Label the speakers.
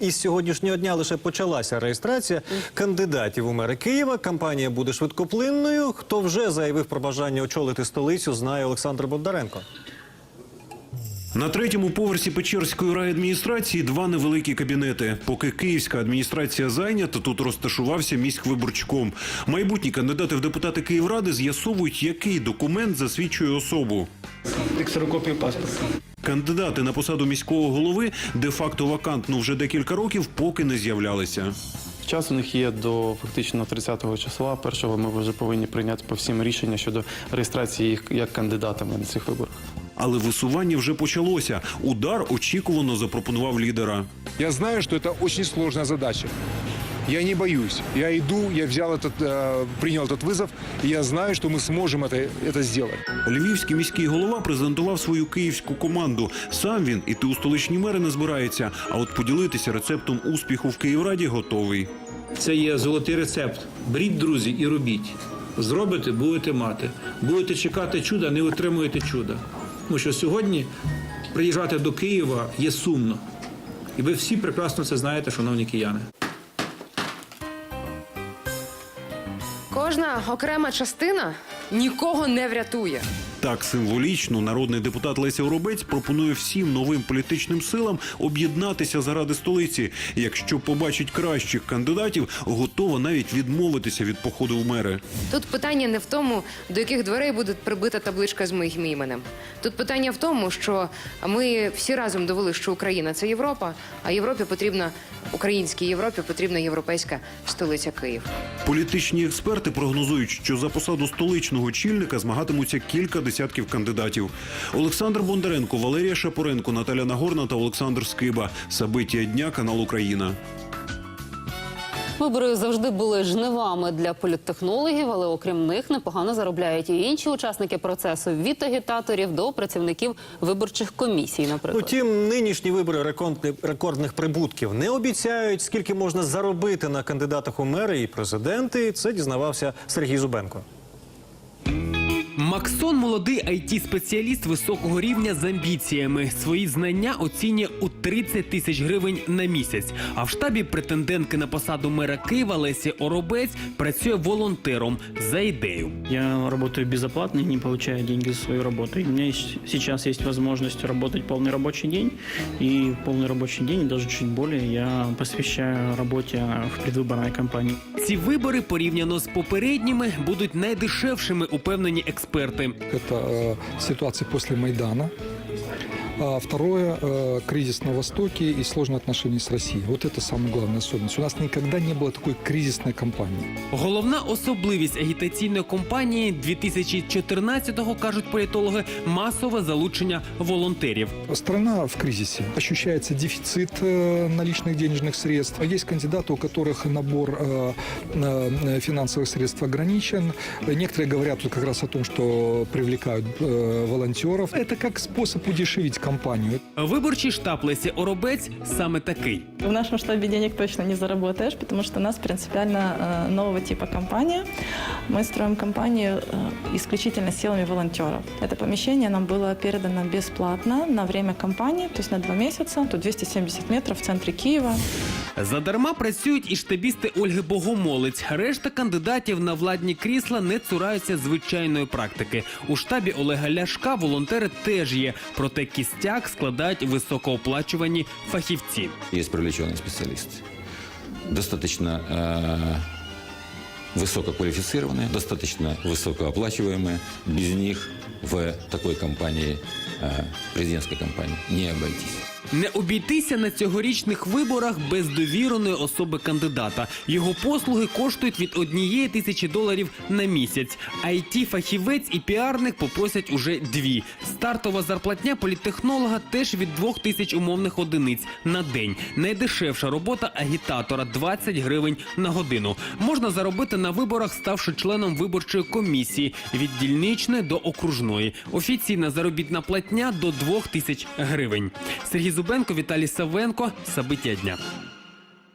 Speaker 1: із сьогоднішнього дня лише почалася реєстрація кандидатів у мери Києва. Кампанія буде швидкоплинною. Хто вже заявив про бажання очолити столицю, знає Олександр Бондаренко.
Speaker 2: На третьому поверсі Печерської райадміністрації два невеликі кабінети. Поки київська адміністрація зайнята, тут розташувався міськвиборчком. Майбутні кандидати в депутати Київради з'ясовують, який документ засвідчує особу.
Speaker 3: ксерокопію паспорта.
Speaker 2: Кандидати на посаду міського голови де-факто вакантно вже декілька років, поки не з'являлися.
Speaker 4: Час у них є до фактично 30-го числа. Першого ми вже повинні прийняти по всім рішення щодо реєстрації їх як кандидатами на цих виборах
Speaker 2: Але висування вже почалося. Удар очікувано запропонував лідера.
Speaker 5: Я знаю, что это очень сложная задача. Я не боюсь. Я иду, я взял этот, э, принял этот вызов, и я знаю, что мы сможем это, это сделать.
Speaker 2: Львівський міський голова презентував свою київську команду. Сам він іти у столичні мери не збирається. А от поділитися рецептом успіху в Київраді готовий.
Speaker 3: Це є золотий рецепт. Беріть, друзі, і робіть. Зробите, будете мати. Будете чекати чуда, не отримуєте чуда. Тому що сьогодні приїжджати до Києва є сумно. І ви всі прекрасно це знаєте, шановні кияни.
Speaker 6: Кожна окрема частина нікого не врятує.
Speaker 2: Так символічно народний депутат Леся Воробець пропонує всім новим політичним силам об'єднатися заради столиці. Якщо побачить кращих кандидатів, готова навіть відмовитися від походу в мери.
Speaker 6: Тут питання не в тому, до яких дверей буде прибита табличка з моїм іменем. Тут питання в тому, що ми всі разом довели, що Україна це Європа, а Європі потрібна українській Європі потрібна європейська столиця Київ.
Speaker 2: Політичні експерти прогнозують, що за посаду столичного чільника змагатимуться кілька десятків кандидатів. Олександр Бондаренко, Валерія Шапоренко, Наталя Нагорна та Олександр Скиба. Сабиття дня канал Україна.
Speaker 7: Вибори завжди були жнивами для політтехнологів, але окрім них непогано заробляють і інші учасники процесу від агітаторів до працівників виборчих комісій. Наприклад,
Speaker 1: Утім, нинішні вибори рекордних, рекордних прибутків не обіцяють, скільки можна заробити на кандидатах у мери і президенти. Це дізнавався Сергій Зубенко.
Speaker 8: Максон молодий it спеціаліст високого рівня з амбіціями. Свої знання оцінює у 30 тисяч гривень на місяць. А в штабі претендентки на посаду мера Києва Лесі Оробець працює волонтером за ідею.
Speaker 9: Я работаю безоплатно и не получаю деньги за свою работу. И у меня есть- сейчас есть возможность работать полный рабочий день. И полный рабочий день, и даже чуть более, я посвящаю работе в предвыборной кампании.
Speaker 8: Ці вибори порівняно з попередніми будуть найдешевшими, упевнені експерти.
Speaker 10: Это Це ситуация после Майдана. А второе, э, кризис на Востоке и сложные отношения с Россией. Вот это самая главная особенность. У нас никогда не было такой кризисной кампании.
Speaker 8: Головна особливість агітаційної кампанії 2014-го, кажуть політологи, масове залучення волонтерів.
Speaker 10: Страна в кризисе. Ощущается дефицит э, наличных денежных средств. Есть кандидаты, у которых набор э, э, финансовых средств ограничен. Некоторые говорят тут как раз о том, что привлекают э, волонтеров. Это как способ удешевить кампанию.
Speaker 8: Виборчий штаб Лесі Оробець саме такий.
Speaker 11: В нашем штабе денег точно не заработаешь, потому что у нас принципиально э, нового типа компания. Мы строим компанию э, исключительно силами волонтеров. Это помещение нам было передано бесплатно на время кампании, то есть на два месяца. Тут 270 метров в центре Киева.
Speaker 8: Задарма працюють і штабісти Ольги Богомолець. Решта кандидатів на владні крісла не цураються звичайної практики. У штабі Олега Ляшка волонтери теж є, проте кістяк складають високооплачувані фахівці.
Speaker 12: Есть привлеченные специалисты. Достаточно э, высококвалифицированные, достаточно высокооплачиваемые. Без них в такой компании, э, президентской компании, не обойтись.
Speaker 8: Не обійтися на цьогорічних виборах без довіреної особи кандидата. Його послуги коштують від однієї тисячі доларів на місяць. it фахівець і піарник попросять уже дві. Стартова зарплатня політтехнолога теж від двох тисяч умовних одиниць на день. Найдешевша робота агітатора 20 гривень на годину. Можна заробити на виборах, ставши членом виборчої комісії від дільничної до окружної. Офіційна заробітна платня до двох тисяч гривень. Сергій Зубенко, Віталій Савенко. Сабиття дня.